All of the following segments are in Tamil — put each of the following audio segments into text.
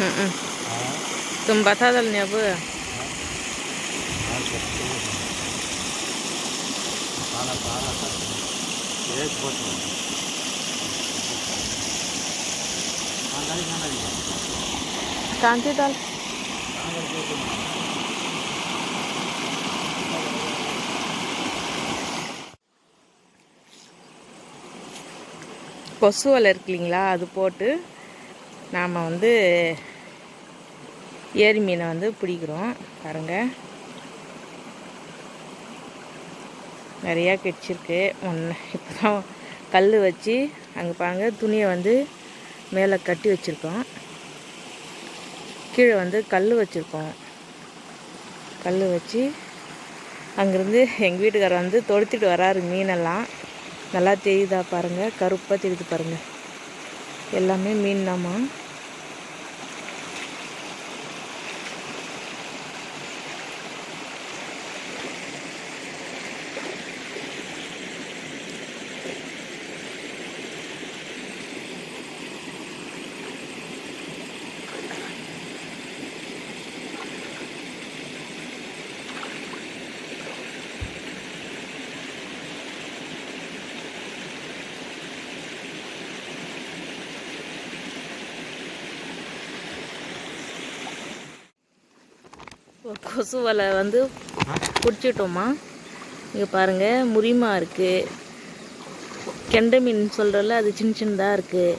हम्म. तुम बता दल ने अब कांती दाल கொசு வலை இருக்கு இல்லைங்களா அது போட்டு நாம் வந்து ஏரி மீனை வந்து பிடிக்கிறோம். பாருங்க. நிறையா கிடச்சிருக்கு ஒன்று இப்போ தான் கல் வச்சு அங்கே பாருங்க துணியை வந்து மேலே கட்டி வச்சுருக்கோம். கீழே வந்து கல் வச்சுருக்கோம். கல் வச்சு அங்கேருந்து எங்கள் வீட்டுக்காரர் வந்து தொடுத்துட்டு வராரு மீனெல்லாம். நல்லா தெரியுதா பாருங்கள் கருப்பாக தெரியுது பாருங்கள் எல்லாமே மீன் தாம்மா. கொசு வலை வந்து பிடிச்சிட்டோமா? இங்கே பாருங்கள் முரிமா இருக்குது கெண்டை மீன் சொல்கிறல அது சின்ன சின்னதாக இருக்குது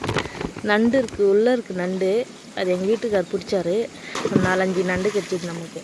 நண்டு இருக்குது உள்ளே இருக்குது நண்டு. அது எங்கள் வீட்டுக்கார் பிடிச்சாரு. ஒரு நாலஞ்சு நண்டு கிடச்சிது நமக்கு.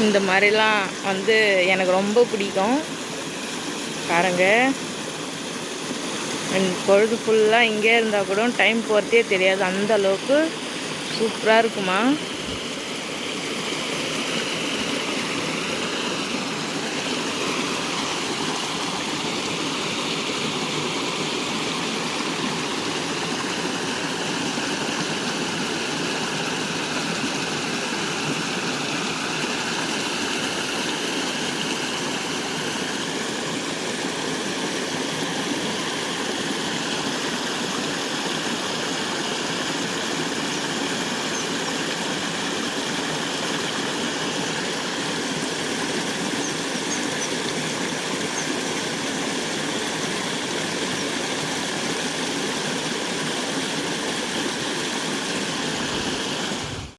இந்த மாதிரிலாம் வந்து எனக்கு ரொம்ப பிடிக்கும். பாருங்க. பொழுது ஃபுல்லாக இங்கே இருந்தால் கூட டைம் போகிறதே தெரியாது. அந்த அளவுக்கு சூப்பராக இருக்குமா?